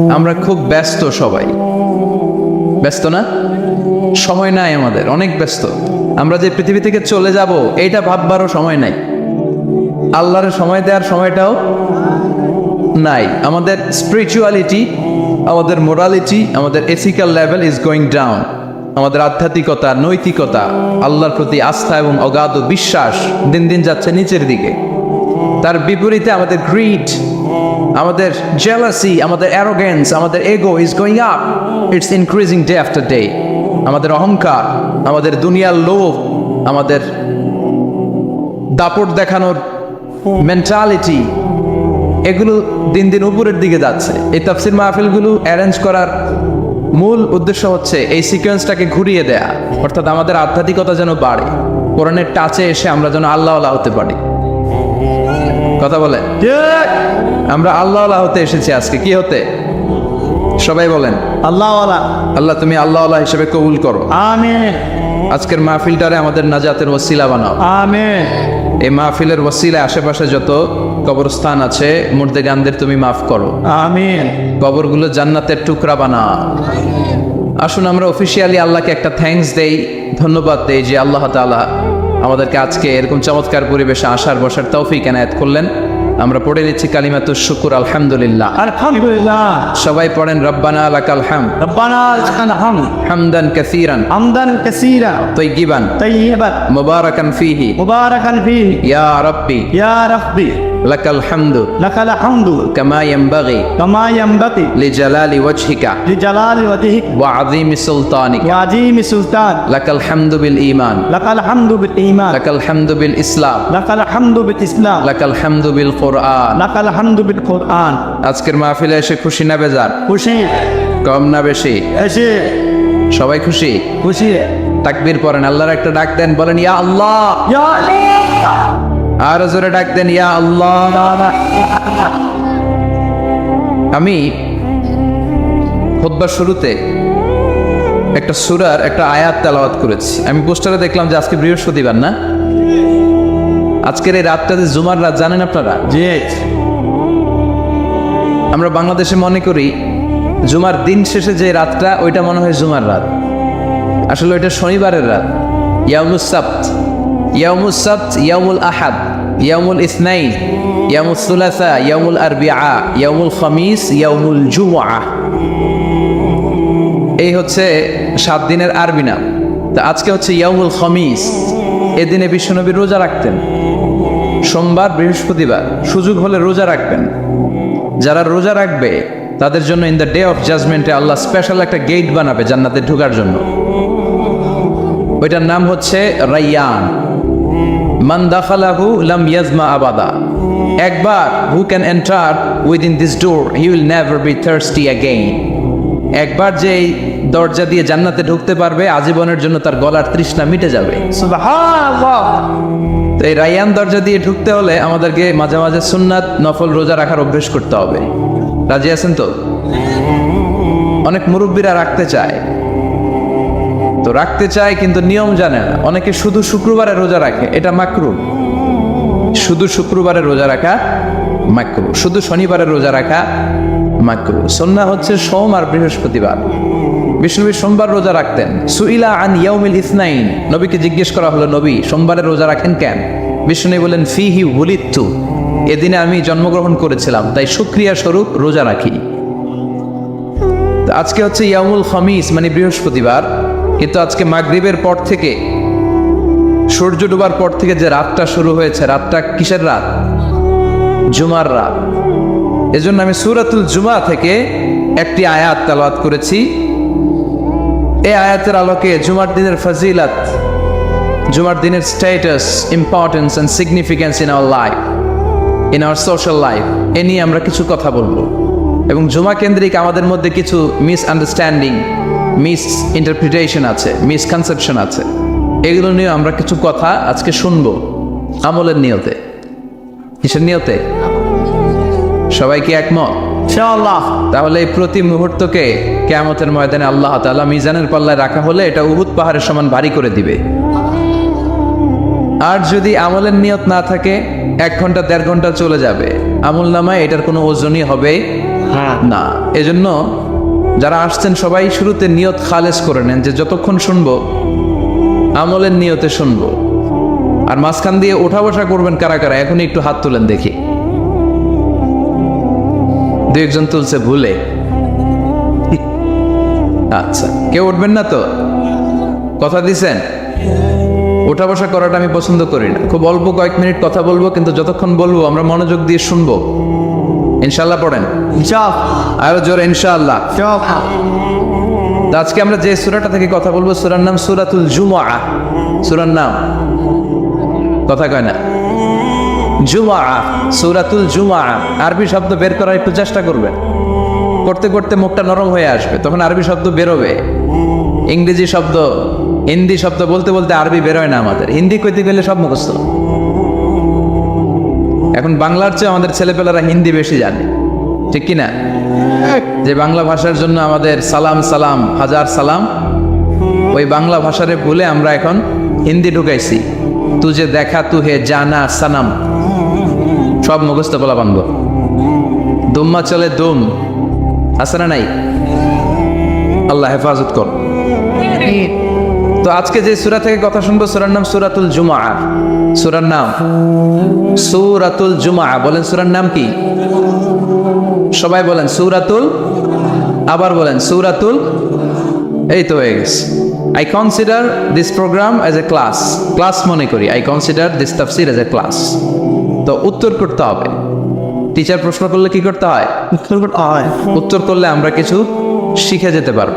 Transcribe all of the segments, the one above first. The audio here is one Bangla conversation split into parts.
আমরা খুব ব্যস্ত সবাই। ব্যস্ত না? সময় নাই আমাদের, অনেক ব্যস্ত। আমরা যে পৃথিবী থেকে চলে যাব এটা ভাববারও সময় নাই। আল্লাহর সময় দেওয়ার সময়টাও নাই। আমাদের স্পিরিচুয়ালিটি আমাদের মোরালিটি আমাদের ethical level is going down আমাদের আধ্যাত্মিকতা, নৈতিকতা, আল্লাহর প্রতি আস্থা এবং অগাধ বিশ্বাস দিন দিন যাচ্ছে নিচের দিকে। তার বিপরীতে আমাদের গ্রিড আমাদের জেলাসি আমাদের অ্যারোগেন্স আমাদের ego is going up it's increasing day after day আমাদের অহংকার, আমাদের দুনিয়ার লোভ, আমাদের দাপট দেখানোর মেন্টালিটি এগুলো দিন দিন উপরের দিকে যাচ্ছে। এই তাফসির মাহফিলগুলো অ্যারেঞ্জ করার মূল উদ্দেশ্য হচ্ছে এই সিকোয়েন্সটাকে ঘুরিয়ে দেয়া। অর্থাৎ আমাদের আধ্যাত্মিকতা যেন বাড়ে। কোরআনের টাচে এসে আমরা যেন আল্লাহ হতে পারি। কথা বলে। আমরা আল্লাহ আল্লাহ হতে এসেছি আজকে। কি হতে? সবাই বলেন। আল্লাহ আল্লাহ তুমি আল্লাহ আল্লাহ হিসেবে কবুল করো। আমিন। আজকের মাহফিলটারে আমাদের নাজাতের ওসিলা বানাও। আমিন। এই মাহফিলের ওসিলা আশেপাশে যত কবরস্থান আছে মুর্দেগানদের তুমি মাফ করো। আমিন। কবরগুলো জান্নাতের টুকরা বানা আসুন আমরা অফিসিয়ালি আল্লাহকে একটা থ্যাঙ্কস দেই ধন্যবাদ দেই যে আল্লাহ তাআলা আমাদেরকে আজকে এরকম চমৎকার পরিবেশে আসার বসার তৌফিক এনায়েত করলেন। আমরা পড়ে নিচ্ছি কালিমাতু শুকুর আলহামদুলিল্লাহ। আলহামদুলিল্লাহ। সবাই পড়েন রব্বানা লাকাল হাম রব্বানা লাকাল হাম হামদান কাসীরান। হামদান কাসীরা। তাইয়িবান তাইয়িবান মুবারাকান ফীহি। মুবারাকান ফীহি। ইয়া রাব্বি। ইয়া রাব্বি। লাকাল হামদু লাকাল হামদু কামা ইয়ামবাগি কামা ইয়ামবাগি লিজালালি ওয়াজহিকা লিজালালি ওয়াজহিকা ওয়া আযীমি সুলতানিক ওয়া আযীমি সুলতান লাকাল হামদু বিল ঈমান লাকাল হামদু বিল ঈমান লাকাল হামদু বিল ইসলাম লাকাল হামদু বিল ইসলাম লাকাল হামদু বিল কোরআন লাকাল হামদু বিল কোরআন আজকের মাহফিলে এসে খুশি না বেজার? খুশি। কম না বেশি? এসে। সবাই খুশি? খুশি। তাকবীর পড়েন আল্লাহর একটা ডাক দেন বলেন ইয়া আল্লাহ! ইয়া আল্লাহ! আর জোরে ডাক দেন ইয়া আল্লাহ। আমি খুতবার শুরুতে একটা সুরার একটা আয়াত তেলাওয়াত করেছি। আমি পোস্টারে দেখলাম যে আজকে বৃহস্পতিবার না? আজকের এই রাতটা যে জুমার রাত জানেন আপনারা? জি। আমরা বাংলাদেশে মনে করি জুমার দিন শেষে যে রাতটা ওইটা মনে হয় জুমার রাত। আসলে ওইটা শনিবারের রাত। ইয়ামুল সাপ্ত ইয়ামুল সাপ্ত ইয়ামুল আহাদ ইয়ামুল ইসনাইন ইয়ামুল সুলাসা ইয়ামুল আরবিআ ইয়ামুল খামিস ইয়ামুল জুমআ এই হচ্ছে সাত দিনের আরবি নাম। তা আজকে হচ্ছে ইয়ামুল খামিস। এদিনে বিশ্বনবী রোজা রাখতেন। সোমবার বৃহস্পতিবার। সুযোগ হলে রোজা রাখবেন। যারা রোজা রাখবে, তাদের জন্য ইন দ্য ডে অফ জাজমেন্টে আল্লাহ স্পেশাল একটা গেট বানাবে জান্নাতে ঢোকার জন্য। ওইটার নাম হচ্ছে রাইয়ান। মান দাখালাহু লাম ইয়াজমা আবাদা। একবার who can enter within this door he will never be thirsty again একবার যে এই দরজা দিয়ে জান্নাতে ঢুকতে পারবে আজীবনের জন্য তার গলার তৃষ্ণা মিটে যাবে। তো এই রাইয়ান দরজা দিয়ে ঢুকতে হলে আমাদেরকে মাঝে মাঝে সুন্নাত নফল রোজা রাখার অভ্যেস করতে হবে। রাজি আছেন তো? অনেক মুরব্বীরা রাখতে চায়। তো রাখতে চায়, কিন্তু নিয়ম জানে না। অনেকে শুধু শুক্রবারে রোজা রাখে, এটা মাকরু শুধু শুক্রবারে রোজা রাখা মাকরু শুধু শনিবারে রোজা রাখা মাকরু সন্না হচ্ছে সোম আর বৃহস্পতিবার। বিষ্ণুবী সোমবার রোজা রাখতেন। সুইলা আন ইয়াউমিল ইসনাইন। নবীকে জিজ্ঞেস করা হলো, নবী, সোমবারে রোজা রাখেন কেন? বিষ্ণু বলেন ফি হি উলিত্তু। এদিনে আমি জন্মগ্রহণ করেছিলাম, তাই সুক্রিয়া স্বরূপ রোজা রাখি। আজকে হচ্ছে ইয়ামুল খামিস মানে বৃহস্পতিবার। কিন্তু আজকে মাগরিবের পর থেকে, সূর্য ডুবার পর থেকে যে রাতটা শুরু হয়েছে, রাতটা কিসের রাত? জুমার রাত। এজন্য আমি সুরাতুল জুমা থেকে একটি আয়াত তালাওয়াত করেছি। এই আয়াতের আলোকে জুমার দিনের ফজিলাত, জুমার দিনের status importance and significance in our life in our social life এ নিয়ে আমরা কিছু কথা বলব। এবং জুমা কেন্দ্রিক আমাদের মধ্যে কিছু মিস আন্ডারস্ট্যান্ডিং মিস ইন্টারপ্রিটেশন আছে মিসকনসেপশন আছে। এগুলো নিয়ে আমরা কিছু কথা আজকে শুনব আমলের নিয়তে। কিসের নিয়তে? সবাই কি একমত? তাহলে এই প্রতি মুহূর্তকে কেয়ামতের ময়দানে আল্লাহ তাআলা মিজানের পাল্লায় রাখা হলে এটা উহুদ পাহাড়ের সমান ভারী করে দিবে। আর যদি আমলের নিয়ত না থাকে এক ঘণ্টা দেড় ঘণ্টা চলে যাবে। আমল নামায় এটার কোনো ওজনই হবে হ্যাঁ। না। এজন্য যারা আসছেন সবাই শুরুতে নিয়ত খালেজ করে নেন যে যতক্ষণ শুনব, আমলের নিয়তে শুনব। আর মাঝখান দিয়ে ওঠা বসা করবেন কারা কারা এখন একটু হাত তুলেন দেখি। দু একজন তুলছে ভুলে। আচ্ছা কেউ উঠবেন না তো? কথা দিছেন? ওঠা বসা করাটা আমি পছন্দ করি না। খুব অল্প কয়েক মিনিট কথা বলব, কিন্তু যতক্ষণ বলব আমরা মনোযোগ দিয়ে শুনব। ইনশাল্লাহ পড়েন। আরও জোরে ইনশাআল্লাহ। আজকে আমরা যে সূরাটা থেকে কথা বলব, সূরার নাম সূরাতুল জুমআ। সূরার নাম। কথা কয় না। জুমআ, সূরাতুল জুমআ। আরবি শব্দ বের করার একটু চেষ্টা করবেন। করতে করতে মুখটা নরম হয়ে আসবে, তখন আরবি শব্দ বেরোবে। ইংরেজি শব্দ, হিন্দি শব্দ বলতে বলতে আরবি বেরোয় না আমাদের। হিন্দি কইতে গেলে সব মুখস্থ। এখন বাংলার চেয়ে আমাদের ছেলেপেলারা হিন্দি বেশি জানে। ঠিক কি না যে বাংলা ভাষার জন্য আমাদের সালাম সালাম, হাজার সালাম, ওই বাংলা ভাষারে ভুলে আমরা এখন হিন্দি ঢুকাইছি। তুজে দেখা তু হে জানা সানাম। সব মুখস্থ বলা বান্ধব দুম্মা চলে দুম। আছে না নাই? আল্লাহ হেফাজত কর। তো আজকে যে সূরা থেকে কথা শুনব সুরার নাম সুরাতুল জুমআ। সুরার নাম? সুরাতুল জুমআ। বলেন সুরার নাম কি? সবাই বলেন সুরাতুল আবার বলেন সুরাতুল এই তো হয়ে গেছে। I consider this programme as a class class মনে করি। আই কনসিডার দিস তাফসির অ্যাজ এ ক্লাস তো উত্তর করতে হবে। টিচার প্রশ্ন করলে কি করতে হয়? হয়। উত্তর করলে আমরা কিছু শিখে যেতে পারব।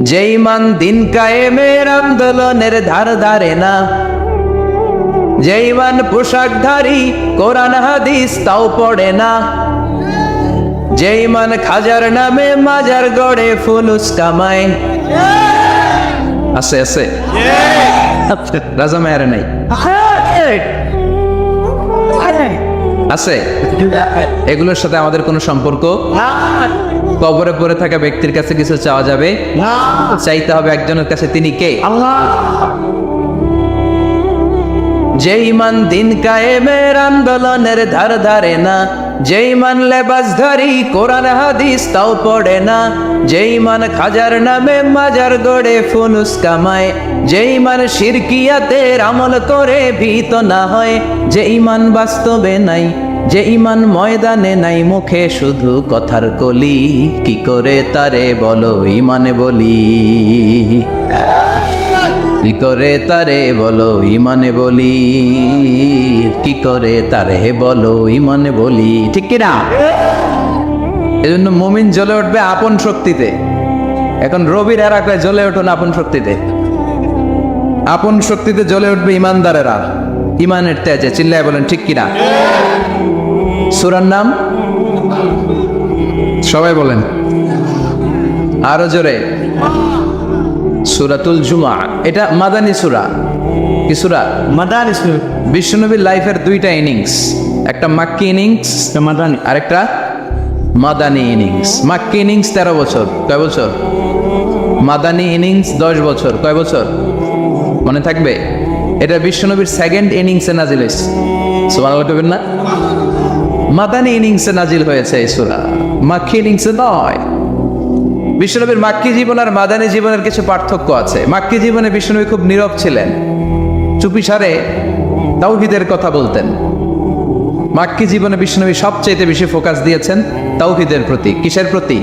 না যে ইমান দিন কায়েমের আন্দোলনের ধার ধারে না যে ইমান পোশাকধারী কোরআন হাদিস তাও পড়ে না যে ইমান খাজার নামে মাজার গড়ে ফুলুস কামায় আছে আছে। রাজা মেয়ারে নাই। আছে। এগুলোর সাথে আমাদের কোনো সম্পর্ক? কবরে পড়ে থাকা ব্যক্তির কাছে কিছু চাওয়া যাবে? চাইতে হবে একজনের কাছে তিনি কে? আল্লাহ। যে ইমান দিন কায়েমের আন্দোলনের ধার ধারে না যে ইমান লেবাস ধারি কোরআন হাদিস তাও পড়ে না যে ইমান খাজার নামে মাজার গড়ে ফুলুস কামায় যে ইমান শিরকিয়াতের আমল করে ভীত না হয় যে ইমান বাস্তবে নাই যে ইমান ময়দানে নাই মুখে শুধু কথার কলি, কি করে তারে বলো ইমানে বলি? কি করে তারে বলো ইমানে বলি? কি করে তারে বলো ইমানে বলি? ঠিক কিনা? এজন্য মুমিন জ্বলে উঠবে আপন শক্তিতে। এখন রবির এরাকায় জ্বলে উঠুন আপন শক্তিতে। আপন শক্তিতে জ্বলে উঠবে ইমানদারেরা। ইমানের তেজে চিল্লায় বলেন, ঠিক কিনা? সুরার নাম? সবাই বলেন। আরও জোরে। সুরাতুল জুমা। এটা মাদানী সুরা। কি সুরা? মাদানি সুর। বিশ্বনবীর লাইফের দুইটা ইনিংস। একটা মাক্কি ইনিংস মাদানি। আরেকটা মাদানী ইনিংস। মাক্কি ইনিংস তেরো বছর। কয় বছর? মাদানী ইনিংস দশ বছর। কয় বছর? মনে থাকবে? এটা বিশ্বনবীর সেকেন্ড ইনিংসে নাজিল হয়েছে। সুবহানাল্লাহ কবেন না? মাদানী ইনিংসে নাজিল হয়েছে এই সুরা। মাক্ষী ইনিংসে নয়। বিশ্বনবীর মাক্কি জীবন আর মাদানী জীবনের কিছু পার্থক্য আছে। মাক্কি জীবনে বিশ্বনবী খুব নীরব ছিলেন। চুপি সারে তাওহিদের কথা বলতেন। মাক্কি জীবনে বিশ্বনবী সবচাইতে বেশি ফোকাস দিয়েছেন তাওহিদের প্রতি। কিসের প্রতি?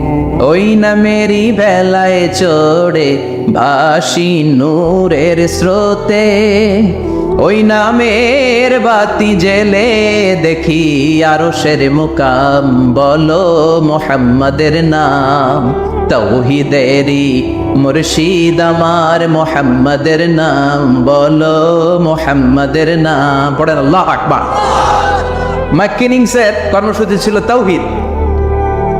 ওই নামেরই বেলায় চড়ে বাসি নূরের স্রোতে। ওই নামের বাতি জেলে দেখি আরও শের মুকাম, বলো মোহাম্মদের নাম। তৌহিদেরি মুর্শিদ আমার মোহাম্মদের নাম, বলো মোহাম্মদের নাম। পড়েন আল্লাহ আকবার। ম্যাকিনিংসের কর্মসূচি ছিল তৌহিদ।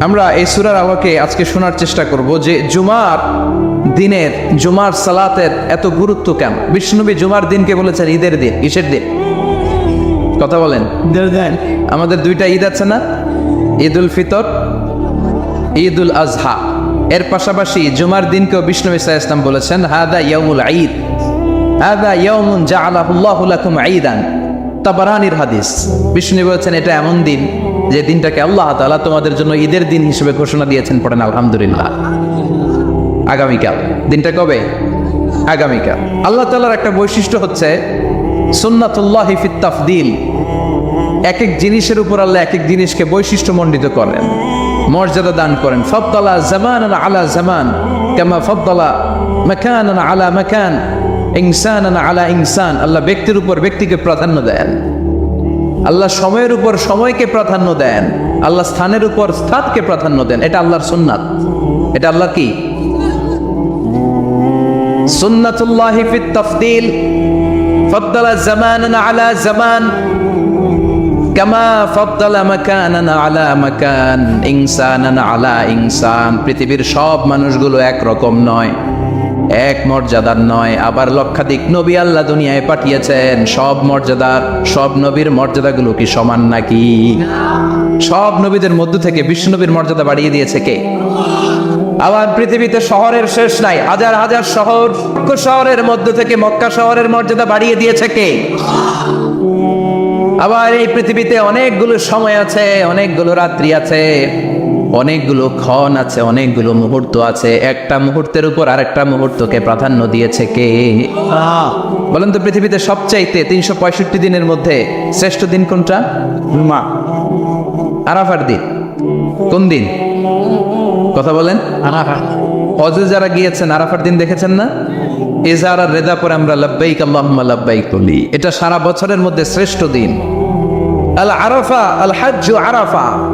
আমরা এই সুরার আলোকে আজকে শোনার চেষ্টা করব যে জুমার দিনের জুমার সালাতের এত গুরুত্ব কেন? বিষ্ণুনবী জুমার দিনকে বলেছেন ঈদের দিন কিসের দিন। কথা বলেন। আমাদের দুইটা ঈদ আছে না? ঈদ উল ফিতর ঈদ উল আজহা। এর পাশাপাশি জুমার দিনকেও বিষ্ণু ইসা ইসলাম বলেছেন হাদা ইয়ামুল ঈদ। হাদা ইয়ামুন জাআলাহুল্লাহু লাকুম ঈদান। তাবারানির হাদিস। বিষ্ণু বলেছেন এটা এমন দিন যে দিনটাকে আল্লাহ তাআলা তোমাদের জন্য ঈদের দিন হিসেবে ঘোষণা দিয়েছেন পড়েন, আলহামদুলিল্লাহ। আগামীকাল। দিনটা কবে? আগামীকাল। আল্লাহ তাআলার একটা বৈশিষ্ট্য হচ্ছে সুন্নাতুল্লাহ ফিত তাফদিল। এক এক জিনিসের উপর আল্লাহ এক এক জিনিসকে বৈশিষ্ট্যমণ্ডিত করেন, মর্যাদা দান করেন। ফবদলা জামান আলা জামান, কেমা ফবদলা মাকান আলা মাকান ইনসান আলা ইনসান। আল্লাহ ব্যক্তির উপর ব্যক্তিকে প্রাধান্য দেন। আল্লাহ সময়ের উপর সময়কে প্রাধান্য দেন, আল্লাহ স্থানের উপর স্থানকে প্রাধান্য দেন। এটা আল্লাহর সুন্নাত। এটা আল্লাহ কি? সুন্নাতুল্লাহি ফিত তাফদিল। ফদ্দালা জামানানা আলা জামান। কামা ফদ্দালা মাকানানা আলা মাকান। ইনসানানা আলা ইনসান। পৃথিবীর সব মানুষগুলো এক রকম নয়। এক মর্যাদার নয়, আবার লক্ষাধিক নবী আল্লাহ দুনিয়ায় পাঠিয়েছেন। সব মর্যাদার সব নবীর মর্যাদাগুলো কি সমান নাকি? সব নবীদের মধ্য থেকে বিশ্ব নবীর মর্যাদা বাড়িয়ে দিয়েছে কে? আবার পৃথিবীতে শহরের শেষ নাই, হাজার হাজার শহর শহরের মধ্য থেকে মক্কা শহরের মর্যাদা বাড়িয়ে দিয়েছে কে? আবার এই পৃথিবীতে অনেকগুলো সময় আছে, অনেকগুলো রাত্রি আছে। অনেকগুলো ক্ষণ আছে অনেকগুলো মুহূর্ত আছে। একটা মুহূর্তের উপর আরেকটা মুহূর্তকে প্রাধান্য দিয়েছে কে. বলেন তো পৃথিবীতে সবচাইতে তিনশো পঁয়ষট্টি দিনের মধ্যে শ্রেষ্ঠ দিন কোনটা. আরাফার দিন। কোন দিন? কথা বলেন। Anafa. হজে যারা গিয়েছেন আরাফার দিন দেখেছেন না? এজার আর রেদা পরে আমরা লাব্বাইক আল্লাহুম্মা লাব্বাইক বলি। এটা সারা বছরের মধ্যে শ্রেষ্ঠ দিন। আল আরাফা আল হাজ্জু আরাফা।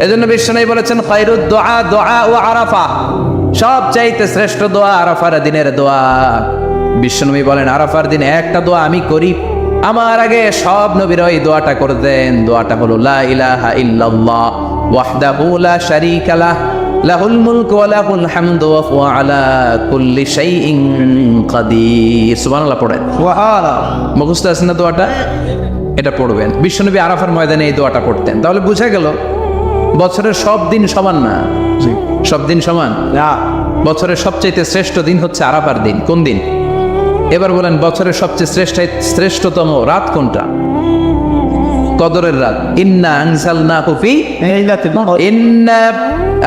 এজন্য বিশ্বনবী বলেছেন খায়রুদ দোয়া দোয়া ও আরাফা। সব চাইতে শ্রেষ্ঠ দোয়া আরাফার দিনের দোয়া। বিশ্বনবী বলেন আরাফার দিনে একটা দোয়া আমি করি। আমার আগে সব নবীর ওই দোয়াটা করতেন। দোয়াটা হলো লা ইলাহা ইল্লাল্লাহ ওয়াহদাহু লা শারীকা লাহ লাহুল মুলক ওয়া লাহুল হামদু ওয়া হুয়া আলা কুল্লি শাইইন কাদির সুবহানাল্লাহ পড়েন। Wahala. মুখস্থ আছে না দোয়াটা? এটা পড়বেন। বিশ্বনবী আরাফার ময়দানে এই দোয়াটা পড়তেন। তাহলে বোঝা গেল বছরের সব দিন সমান না। সব দিন সমান? না। বছরের সবচাইতে শ্রেষ্ঠ দিন হচ্ছে আরাফার দিন। কোন দিন? এবার বলেন বছরের সবচেয়ে শ্রেষ্ঠ শ্রেষ্ঠতম রাত কোনটা? কদরের রাত। ইন্না আনজালনা হুফি ইন্না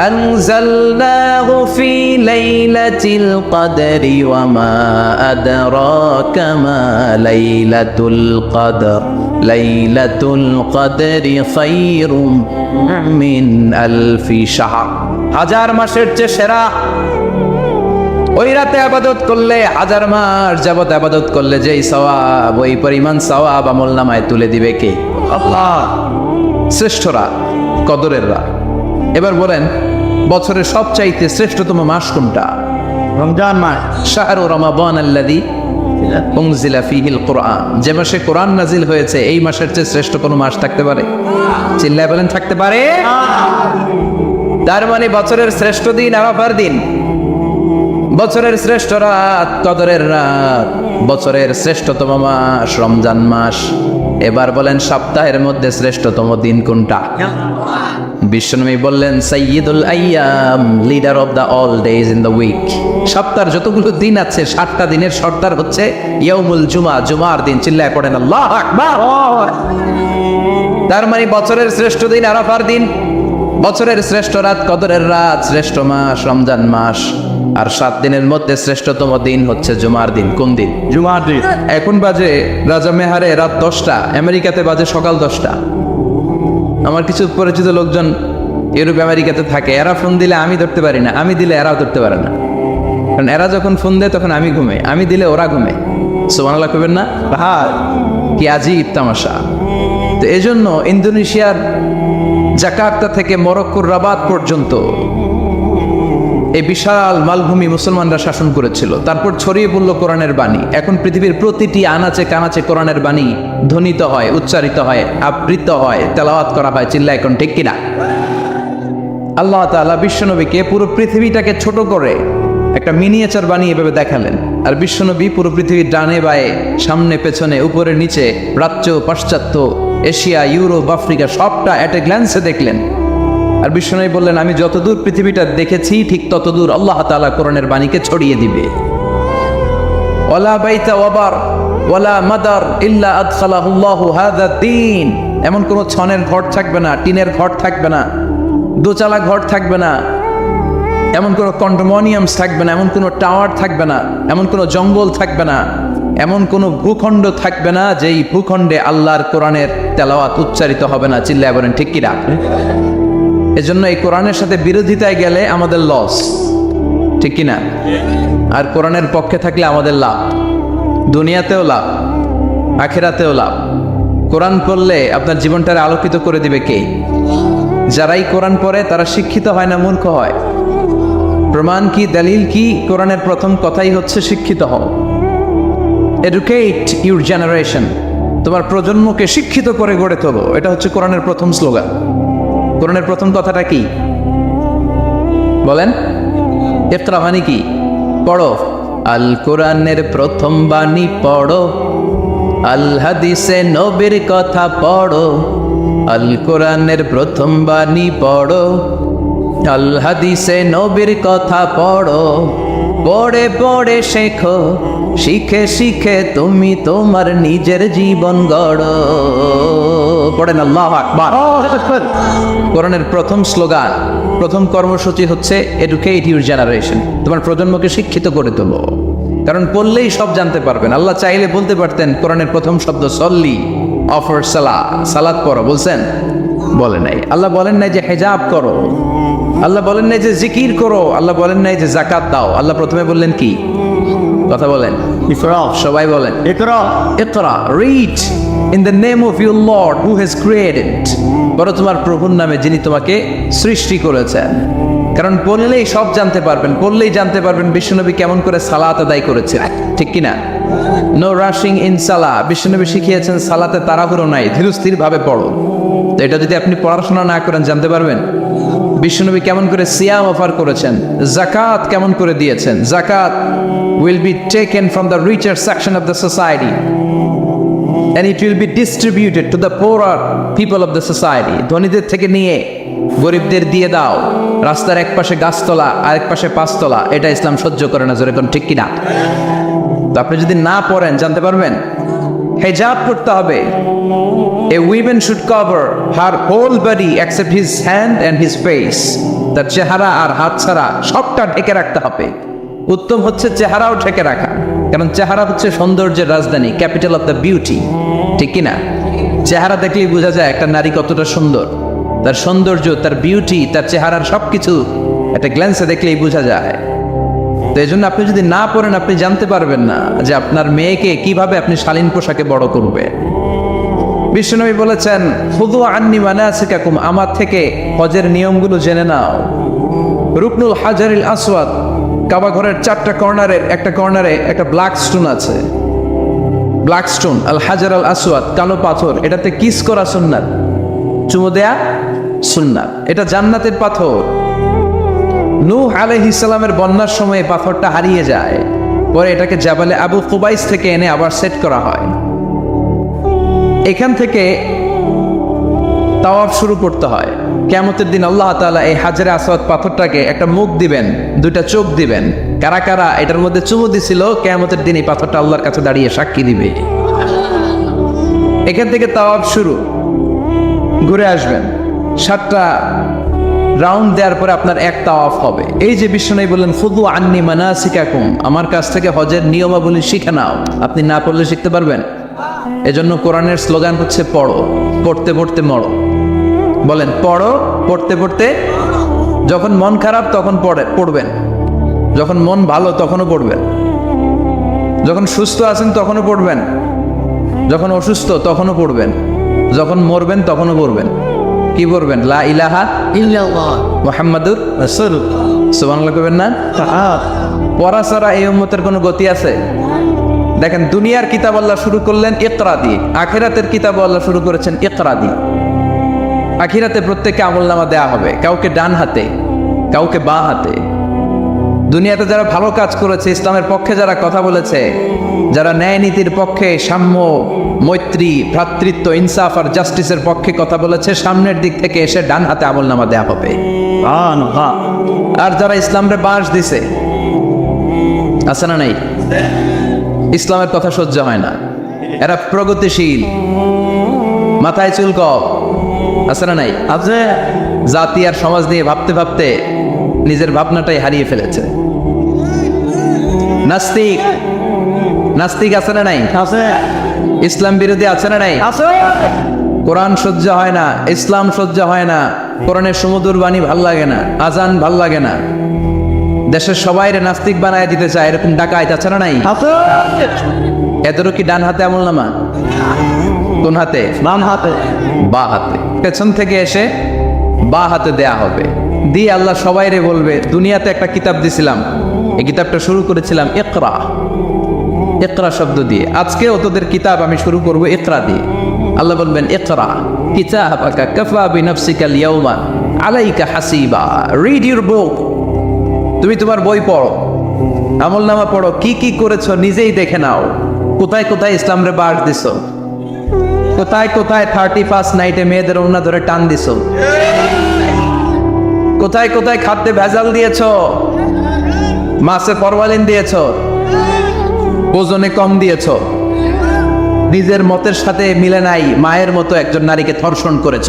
আনজালনাহু ফি লাইলাতিল কদরি ওয়া মা আদরাকা মা লাইলাতুল কদর। লাইলাতুল কদরি খায়রুম মিন আলফি শাহর হাজার মাসের চেয়ে সেরা। ওই রাতে আবাদত করলে হাজার মাস যাবত আবাদত করলে যেই সওয়াব ওই পরিমাণ সওয়াব আমল নামায় তুলে দিবে কে? আল্লাহ। শ্রেষ্ঠরা কদরের রাত। এবার বলেন বছরের সবচাইতে শ্রেষ্ঠতম মাস কোনটা? রমজান মাস। শাহরু রমাবান আল্লাদি উনজিলা ফিহিল কোরআন। যে মাসে কোরআন নাজিল হয়েছে, এই মাসের চেয়ে শ্রেষ্ঠ কোনো মাস থাকতে পারে? চিল্লায় বলেন, থাকতে পারে? তার মানে বছরের শ্রেষ্ঠ দিন আরাফার দিন। বছরের শ্রেষ্ঠ রাত কদরের রাত। বছরের শ্রেষ্ঠতম মাস রমজান মাস। এবার বলেন, সপ্তাহের মধ্যে শ্রেষ্ঠতম দিন কোনটা? বিশ্বনবী বললেন, সাইয়্যিদুল আইয়াম leader of the all days in the week সপ্তাহ যতগুলো দিন আছে সাতটা দিনের সর্দার হচ্ছে ইয়ামুল জুমা জুমার দিন। চিল্লায় পড়েন আল্লাহ তার মানে বছরের শ্রেষ্ঠ দিন আরাফার দিন। বছরের শ্রেষ্ঠ রাত কদরের রাত শ্রেষ্ঠ মাস রমজান মাস। আর সাত দিনের মধ্যে শ্রেষ্ঠতম দিন হচ্ছে জুমার দিন। কোন দিন? জুমার দিন। এখন বাজে রাজা মেহারে রাত দশটা আমেরিকাতে বাজে সকাল দশটা। আমার কিছু পরিচিত লোকজন ইউরোপ আমেরিকাতে থাকে। এরা ফোন দিলে আমি ধরতে পারি না। আমি দিলে এরাও ধরতে পারে না। কারণ এরা যখন ফোন দেয় তখন আমি ঘুমে আমি দিলে ওরা ঘুমে সোমানাল্লাহ কবেন না? হা কি আজি ইত্তামাশা তো এই জন্য ইন্দোনেশিয়ার জাকার্তা থেকে মরক্কোর রাবাত পর্যন্ত এই বিশাল মালভূমি মুসলমানরা শাসন করেছিল। তারপর ছড়িয়ে পড়ল কোরআনের বাণী। এখন পৃথিবীর প্রতিটি আনাচে কানাচে কোরআনের বাণী ধ্বনিত হয় উচ্চারিত হয় আবৃত হয় তেলাওয়াত করা হয়। চিল্লা এখন ঠিক কিনা? আল্লাহ তালা বিশ্বনবীকে পুরো পৃথিবীটাকে ছোট করে একটা মিনিয়েচার বানিয়ে এভাবে দেখালেন। আর বিশ্বনবী পুরো পৃথিবীর ডানে বায়ে, সামনে, পেছনে, উপরে, নিচে, প্রাচ্য, পাশ্চাত্য, এশিয়া, ইউরোপ, আফ্রিকা, সবটা অ্যাট এ গ্ল্যান্সে দেখলেন। আর বিশ্বনবী বললেন, আমি যতদূর পৃথিবীটা দেখেছি, ঠিক ততদূর আল্লাহ তাআলা কোরআনের বাণীকে ছড়িয়ে দিবে। বাইতা মাদার এমন কোনো ছনের ঘর থাকবে না, টিনের ঘর থাকবে না, দোচালা ঘর থাকবে না এমন কোনো কন্ডোমোনিয়ামস থাকবে না, এমন কোনো টাওয়ার থাকবে না, এমন কোনো জঙ্গল থাকবে না, এমন কোনো ভূখণ্ড থাকবে না যেই ভূখণ্ডে আল্লাহর কোরআনের তেলাওয়াত উচ্চারিত হবে না। চিল্লায় বলেন, ঠিক কিনা এজন্য এই কোরআনের সাথে বিরোধিতায় গেলে আমাদের লস ঠিক কিনা আর কোরআনের পক্ষে থাকলে আমাদের লাভ, দুনিয়াতেও লাভ, আখেরাতেও লাভ। কোরআন পড়লে আপনার জীবনটারে আলোকিত করে দিবে কে? যারাই কোরআন পড়ে তারা শিক্ষিত হয় না, মূর্খ হয়। প্রমাণ কি, দলিল কি? কোরআনের প্রথম কথাই হচ্ছে শিক্ষিত হও। এডুকেট ইউর জেনারেশন তোমার প্রজন্মকে শিক্ষিত করে গড়ে তোলো। এটা হচ্ছে কোরআনের প্রথম স্লোগান। কোরআনের প্রথম কথাটা কি? বলেন। ইকরা মানে কি? পড়ো। আল কোরআনের প্রথম বাণী পড়ো। আল হাদিসে নবীর কথা পড়ো। আল কোরআনের প্রথম বাণী পড়ো। আল হাদিসে নবীর কথা পড়ো। পড়ে পড়ে শেখো। শিখে শিখে তুমি তোমার নিজের জীবন গড়ো। পড়েন আল্লাহ আকবার। করণের প্রথম স্লোগান প্রথম কর্মসূচি হচ্ছে এডুকেট ইউর জেনারেশন তোমার প্রজন্মকে শিক্ষিত করে তোলো। কারণ পড়লেই সব জানতে পারবেন। আল্লাহ চাইলে বলতে পারতেন কোরআনের প্রথম শব্দ সল্লি অফার সালা সালাদ পড়ো বলছেন? বলে নাই। আল্লাহ বলেন নাই যে হেজাব করো। আল্লাহ বলেন নাই যে জিকির করো আল্লাহ বলেন নাই যে জাকাত দাও। আল্লাহ প্রথমে বললেন কি? কথা বলেন। সবাই বলেন। Read in the name of your lord who has created বড় তোমার প্রভুর নামে যিনি তোমাকে সৃষ্টি করেছেন। কারণ পড়লেই সব জানতে পারবেন পড়লেই জানতে পারবেন বিশ্বনবী কেমন করে সালাত আদায় করেছে ঠিক কিনা? নো রাশিং ইন সালা বিশ্বনবী শিখিয়েছেন সালাতে তাড়াহুড়ো নাই ধীরস্থির ভাবে পড়ো। তো এটা যদি আপনি পড়াশোনা না করেন জানতে পারবেন? বিশ্বনবী কেমন করে সিয়াম অফার করেছেন? জাকাত কেমন করে দিয়েছেন? জাকাত will be taken from the richer section of the society and it will be distributed to the poorer people of the society. ধনীদের থেকে নিয়ে গরিবদের দিয়ে দাও। রাস্তার এক পাশে গাছতলা এক পাশে পাঁচতলা। এটা ইসলাম সহ্য করে না যেরকম ঠিক কিনা? তো আপনি যদি না পড়েন, জানতে পারবেন? হেজাব করতে হবে। A woman should cover her whole body except his hand and his face. তার চেহারা আর হাত ছাড়া সবটা ঢেকে রাখতে হবে। উত্তম হচ্ছে চেহারাও ঢেকে রাখা। কারণ চেহারা হচ্ছে সৌন্দর্যের রাজধানী ক্যাপিটাল অফ দ্য বিউটি ঠিক কি না চেহারা দেখলেই বোঝা যায় একটা নারী কতটা সুন্দর। তার সৌন্দর্য, তার বিউটি তার চেহারার সবকিছু একটা গ্ল্যান্সে দেখলেই বোঝা যায়। তো এই জন্য আপনি যদি না পড়েন, আপনি জানতে পারবেন না যে আপনার মেয়েকে কীভাবে আপনি শালীন পোশাকে বড় করবে। বিশ্বনবী বলেছেন খুদু আন্নি মানে আছে কাকুম আমার থেকে হজের নিয়মগুলো জেনে নাও। রুকনুল হাজারিল আসওয়াদ, কাবা ঘরের চারটা কর্নারের একটা কর্নারে একটা ব্ল্যাক স্টোন আছে। ব্ল্যাক স্টোন, আল হাজার আল আসওয়াদ, কালো পাথর, এটাতে কিস করা সুন্নাত। চুমো দেয়া, সুন্নাত। এটা জান্নাতের পাথর। নূহ আলাইহিস বন্যার সময় পাথরটা হারিয়ে যায়। পরে এটাকে জাবালে আবু কুবাইস থেকে এনে আবার সেট করা হয়। এখান থেকে তাওয়াফ শুরু করতে হয়। কেমতের দিন আল্লাহ তাআলা এই হাজারে আসওয়াদ পাথরটাকে একটা মুখ দিবেন, দুইটা চোখ দিবেন। কারা কারা এটার মধ্যে চুমু দিছিল কেমতের দিন এই পাথরটা আল্লাহর কাছে দাঁড়িয়ে সাক্ষী দিবে। এখান থেকে তাওয়াফ শুরু। ঘুরে আসবেন। সাতটা রাউন্ড দেওয়ার পরে আপনার এক তাওয়াফ হবে। এই যে বিশ্বনবী বললেন ফুদু আন্নি মানাসিকাকুম আমার কাছ থেকে হজের নিয়মাবলী শিখে নাও। আপনি না পড়লে শিখতে পারবেন? এজন্য কোরআনের স্লোগান হচ্ছে পড়ো পড়তে পড়তে মরো। বলেন পড়ো পড়তে পড়তে যখন মন খারাপ তখন পড়ে পড়বেন। যখন মন ভালো তখনও পড়বেন। যখন সুস্থ আছেন তখনও পড়বেন। যখন অসুস্থ তখনও পড়বেন। যখন মরবেন তখনও পড়বেন। কি পড়বেন? লা ইলাহা মোহাম্মদুর সুবহানাল্লাহ করবেন না? পড়া ছাড়া এই উম্মতের কোনো গতি আছে? দেখেন দুনিয়ার কিতাব আল্লাহ শুরু করলেন ইকরা দিয়ে। আখিরাতের কিতাব আল্লাহ শুরু করেছেন ইকরা দিয়ে। আখিরাতে প্রত্যেককে আমলনামা দেয়া হবে। কাউকে ডান হাতে কাউকে বাঁ হাতে। দুনিয়াতে যারা ভালো কাজ করেছে ইসলামের পক্ষে যারা কথা বলেছে যারা ন্যায় নীতির পক্ষে সাম্য মৈত্রী ভ্রাতৃত্ব ইনসাফ আর জাস্টিসের পক্ষে কথা বলেছে সামনের দিক থেকে এসে ডান হাতে আমলনামা দেয়া হবে। সুবহানাল্লাহ। আর যারা ইসলামরে বাঁশ দিছে আছে না নাই? ইসলামের কথা সহ্য হয় না। এরা প্রগতিশীল। মাথায় চুল কম আছে না নাই? আছে। জাতি আর সমাজ নিয়ে ভাবতে ভাবতে নিজের ভাবনাটাই হারিয়ে ফেলেছে। নাস্তিক। নাস্তিক আছে না নাই? আছে। ইসলাম বিরোধী আছে না নাই? আছে। কোরআন সহ্য হয় না ইসলাম সহ্য হয় না। কোরআনের সমুদুর বাণী ভালো লাগে না আজান ভালো লাগে না। দেশের সবাই নাস্তিক বানায় দিতে চায় এরকম ডাকায় আছে না নাই? এদেরও কি ডান হাতে আমল নামা? কোন হাতে? বাম হাতে। বা হাতে। পেছন থেকে এসে বা হাতে দেয়া হবে। দিয়ে আল্লাহ সবাইরে বলবে দুনিয়াতে একটা কিতাব দিছিলাম। এই কিতাবটা শুরু করেছিলাম একরা একরা শব্দ দিয়ে। আজকেও তোদের কিতাব আমি শুরু করব একরা দিয়ে। আল্লাহ বলবেন ইকরা কিতাবাকা কাফা বিনাফসিকা লিয়াউমা আলাইকা হাসিবা। রিড ইউর বুক তুমি তোমার বই পড়ো, আমল নামা পড়ো, কি কি করেছ নিজেই দেখে নাও। কোথায় কোথায় ইসলামরে বাস দিছো? কোথায় কোথায় থার্টি ফার্স্ট নাইটে মেয়েদের ওনা ধরে টান দিছো? কোথায় কোথায় খাদ্যে ভেজাল দিয়েছ? মাছে ফরমালিন দিয়েছ? ওজনে কম দিয়েছ? নিজের মতের সাথে মিলে নাই, মায়ের মতো একজন নারীকে ধর্ষণ করেছ।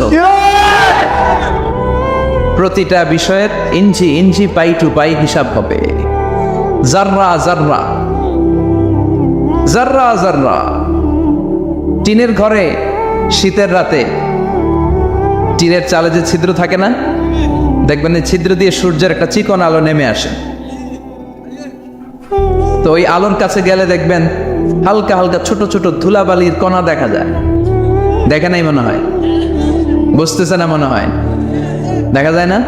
প্রতিটা বিষয়ের ইঞ্চি ইঞ্চি পাই টু পাই হিসাব হবে। জাররা জাররা। জাররা জাররা। টিনের ঘরে শীতের রাতে। টিনের চালে যে ছিদ্র থাকে না, দেখবেন ছিদ্র দিয়ে সূর্যের একটা চিকন আলো নেমে আসে। তো ওই আলোর কাছে গেলে দেখবেন হালকা হালকা ছোট ছোট ধুলাবালির কণা দেখা যায়। দেখে নাই মনে হয়? বুঝতেছে না মনে হয়? দেখা যায় না?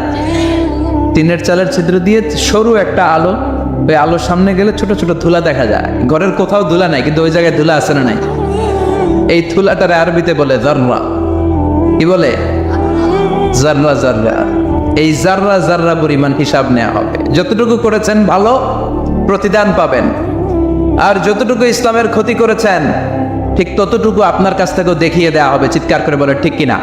টিনের চালের ছিদ্র দিয়ে সরু একটা আলো ওই আলোর সামনে গেলে ছোট ছোট ধুলা দেখা যায়। ঘরের কোথাও ধুলা নাই, কিন্তু ওই জায়গায় ধুলা আছে না নাই? এই ধুলাটারে আরবিতে বলে জাররা। কি বলে? জাররা জাররা। এই জাররা জাররা পরিমাণ হিসাব নেওয়া হবে। যতটুকু করেছেন ভালো প্রতিদান পাবেন। আর যতটুকু ইসলামের ক্ষতি করেছেন, ঠিক ততটুকু আপনার কাছ থেকেও দেখিয়ে দেওয়া হবে। চিৎকার করে বলে, ঠিক কিনা?